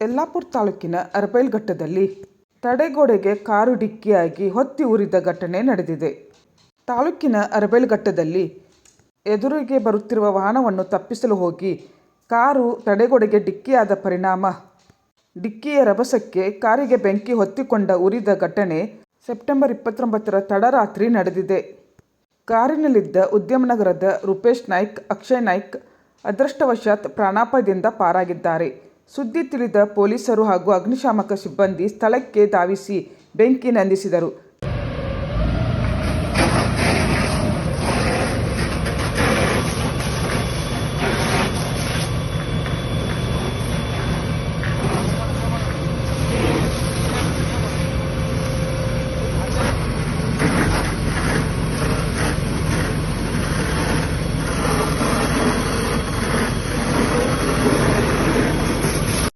ಯಲ್ಲಾಪುರ ತಾಲೂಕಿನ ಅರಬೈಲ್ಘಟ್ಟದಲ್ಲಿ ತಡೆಗೋಡೆಗೆ ಕಾರು ಡಿಕ್ಕಿಯಾಗಿ ಹೊತ್ತಿ ಉರಿದ ಘಟನೆ ನಡೆದಿದೆ. ತಾಲೂಕಿನ ಅರಬೈಲ್ಘಟ್ಟದಲ್ಲಿ ಎದುರಿಗೆ ಬರುತ್ತಿರುವ ವಾಹನವನ್ನು ತಪ್ಪಿಸಲು ಹೋಗಿ ಕಾರು ತಡೆಗೋಡೆಗೆ ಡಿಕ್ಕಿಯಾದ ಪರಿಣಾಮ ಡಿಕ್ಕಿಯ ರಭಸಕ್ಕೆ ಕಾರಿಗೆ ಬೆಂಕಿ ಹೊತ್ತಿಕೊಂಡ ಉರಿದ ಘಟನೆ ಸೆಪ್ಟೆಂಬರ್ ಇಪ್ಪತ್ತೊಂಬತ್ತರ ತಡರಾತ್ರಿ ನಡೆದಿದೆ. ಕಾರಿನಲ್ಲಿದ್ದ ಉದ್ಯಮನಗರದ ರೂಪೇಶ್ ನಾಯ್ಕ್, ಅಕ್ಷಯ್ ನಾಯ್ಕ್ ಅದೃಷ್ಟವಶಾತ್ ಪ್ರಾಣಾಪಾಯದಿಂದ ಪಾರಾಗಿದ್ದಾರೆ. ಸುದ್ದಿ ತಿಳಿದ ಪೊಲೀಸರು ಹಾಗೂ ಅಗ್ನಿಶಾಮಕ ಸಿಬ್ಬಂದಿ ಸ್ಥಳಕ್ಕೆ ಧಾವಿಸಿ ಬೆಂಕಿ ನಂದಿಸಿದರು.